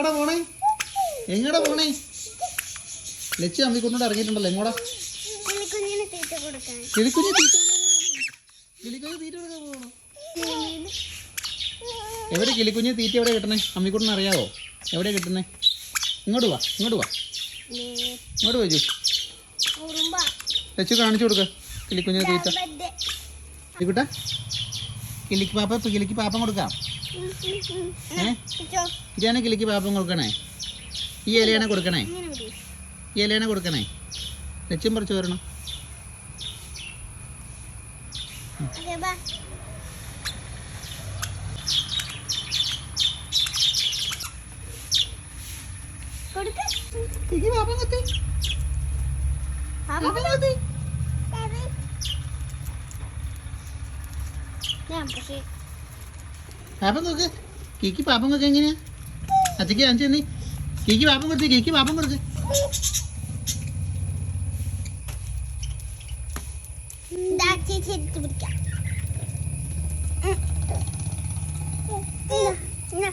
എങ്ങടാ പോണേ? എങ്ങടാ പോണേ? ലക്ഷ്യം അമ്മിക്കൊണ്ടോട് ഇറങ്ങിയിട്ടുണ്ടല്ലോ എങ്ങോടാ? കിളിക്കുഞ്ഞിന് തീറ്റ കൊടുക്കാൻ. കിളിക്കുഞ്ഞ് തീറ്റ കിളിക്കുഞ്ഞ് തീറ്റ കൊടുക്കാൻ പോകണോ എവിടെ കിളിക്കുഞ്ഞ് തീറ്റ എവിടെ കിട്ടണേ? അമ്മിക്കുട്ടന് അറിയാവോ? എവിടെ കിട്ടണേ ഇങ്ങോട്ട് വാ ഇങ്ങോട്ട് വാ. ഇങ്ങോട്ട് വാ ലക്ഷ്യ ലച്ചു കാണിച്ചു കൊടുക്ക കിളിക്കുഞ്ഞിന് തീറ്റ. ബഡ്. കിളിക്ക് പാപ്പ കിളിക്ക് പാപ്പം കൊടുക്കാം. ഇതാണ് കിളിക്ക് പാപ്പം കൊടുക്കണേ. ഈ ഇലയാണ് കൊടുക്കണേ. ഈ ഇലയാണ് കൊടുക്കണേ. ലക്ഷ്യം പറിച്ചു വരണം. കൊടുക്ക്. പാപ്പം കൊത്തി പാപ്പം കൊത്തി പാപ്പം നോക്ക് കീക്ക് പാപ്പം നോക്ക് എങ്ങനെയാ? അച്ഛക്ക് കാണിച്ചു നീ കീക്ക് പാപ്പം കൊടുത്ത് കീക്ക് പാപ്പം കൊടുക്ക്. ദാ ചേച്ചി എടുത്ത് പിടിക്കാം. ഉം. ഇന്നാ,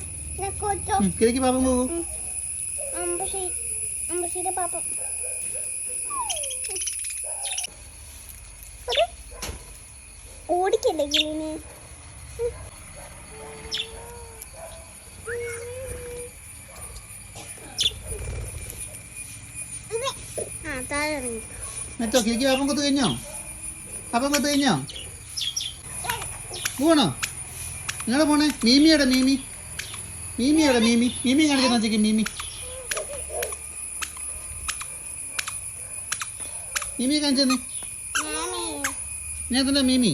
ഓടിക്കല്ലേ കിളിന് ആ താഴെ ഇറങ്ങി. മെച്ചോ കിളിക്ക് പാപ്പം കൊത്ത് കഴിഞ്ഞോ? പാപ്പം കൊത്ത് കഴിഞ്ഞോ? പോകണോ നിങ്ങളെ പോണേ? മീമിയുടെ മീമി? മീമിയുടെ മീമി? മീമി കാണിക്കുന്ന മീമി. മീമി കാണിച്ചെന്ന്. ഞാൻ തന്നെ മീമി?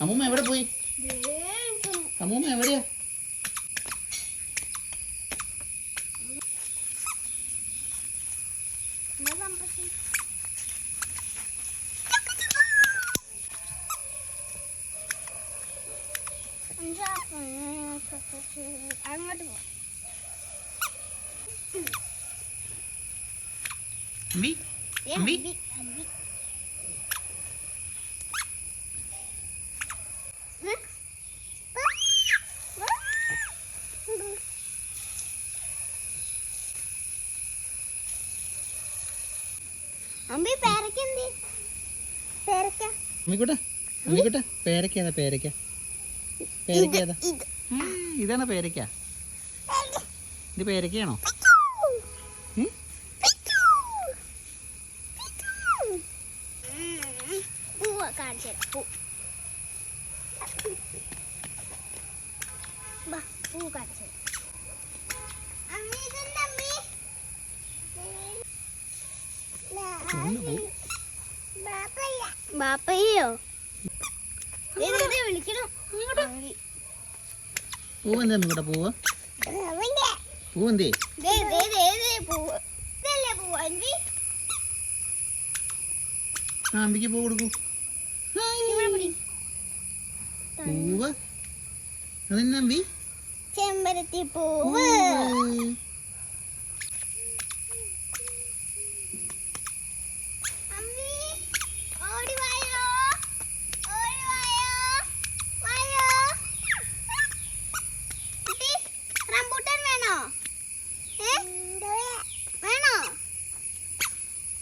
അമ്മൂമ്മ എവിടെ പോയി ദേ നിൽക്കുന്നു. അമ്മൂമ്മ എവിടെയാ എന്നാ സംപ്രസി. അഞ്ചാ, ഉം, അങ്ങോട്ട് പോ അമ്മി ഏ, അമ്പി? അമ്പി, അമ്പി. ഉം. വാ, വാ. അമ്പി പേരക്ക എന്തി? പേരക്ക. അമ്മിക്കുട്ട അമ്മിക്കുട്ട പേരക്ക ഏതാ പേരക്ക? പേരക്ക ഏതാ? ഇതാണ് പേരക്ക? ഇത് പേരക്കയാണോ? കാണിച്ചു പൂ ബാ പൂ കാണിച്ചു ബാപ്പയ്യോ വിളിക്കണം പൂവെന്താ അമ്മിക്കുട്ട പൂവ്? പൂവെന്തേ? ആ അമ്പിക്ക് പൂ കൊടുക്കൂ. പൂവ്? അതെന്നാ അമ്പി ചെമ്പരത്തി പൂവ്.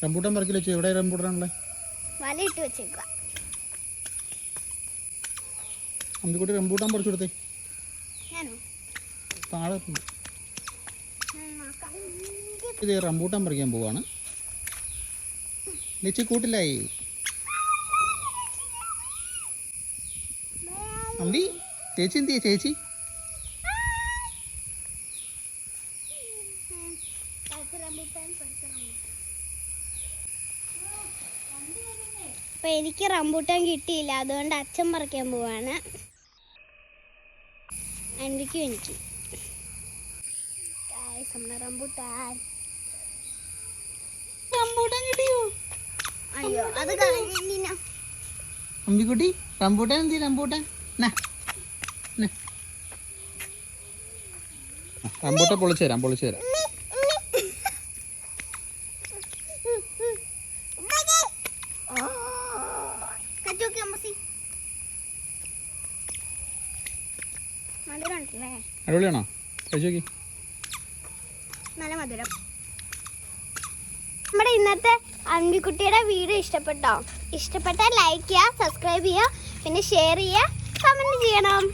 റംബൂട്ടാൻ പറിക്കില്ല വെച്ചു എവിടെ റംബൂട്ടാനുള്ളത് വല ഇട്ട് വെച്ചേക്കുക അമ്പിക്കുട്ടി റംബൂട്ടാൻ പറിച്ചു കൊടുത്തേ. താഴെ ഇത് റംബൂട്ടാൻ പറിക്കാൻ പോവാണ്. ലിച്ചി കൂട്ടില്ലായി അമ്പി ചേച്ചി എന്തിയാ ചേച്ചി? റംബൂട്ടാൻ, പറിച്ച റംബൂട്ടാൻ. അപ്പൊ എനിക്ക് റംബൂട്ടാൻ കിട്ടിയില്ല. അതുകൊണ്ട് അച്ഛൻ പറിക്കാൻ പോവാണ്. അൻവിക്കും എനിക്ക്. റംബൂട്ടാൻ. റംബൂട്ടാൻ കിട്ടിയോ? അയ്യോ അത് അമ്പിക്കുട്ടി റംബൂട്ടാൻ എന്തി റംബൂട്ടാൻ. നാ. നാ. ആ, റംബൂട്ടാൻ പൊളിച്ചു തരാം പൊളിച്ചു തരാം. അടിപൊളിയാണോ? കഴിച്ചു നോക്കി. നല്ല മധുരം. നമ്മുടെ ഇന്നത്തെ അൻവിക്കുട്ടിയുടെ വീഡിയോ ഇഷ്ടപ്പെട്ടോ? ഇഷ്ടപ്പെട്ടാൽ ലൈക്ക് ചെയ്യുക സബ്സ്ക്രൈബ് ചെയ്യുക പിന്നെ ഷെയർ ചെയ്യുക കമന്റ് ചെയ്യണം.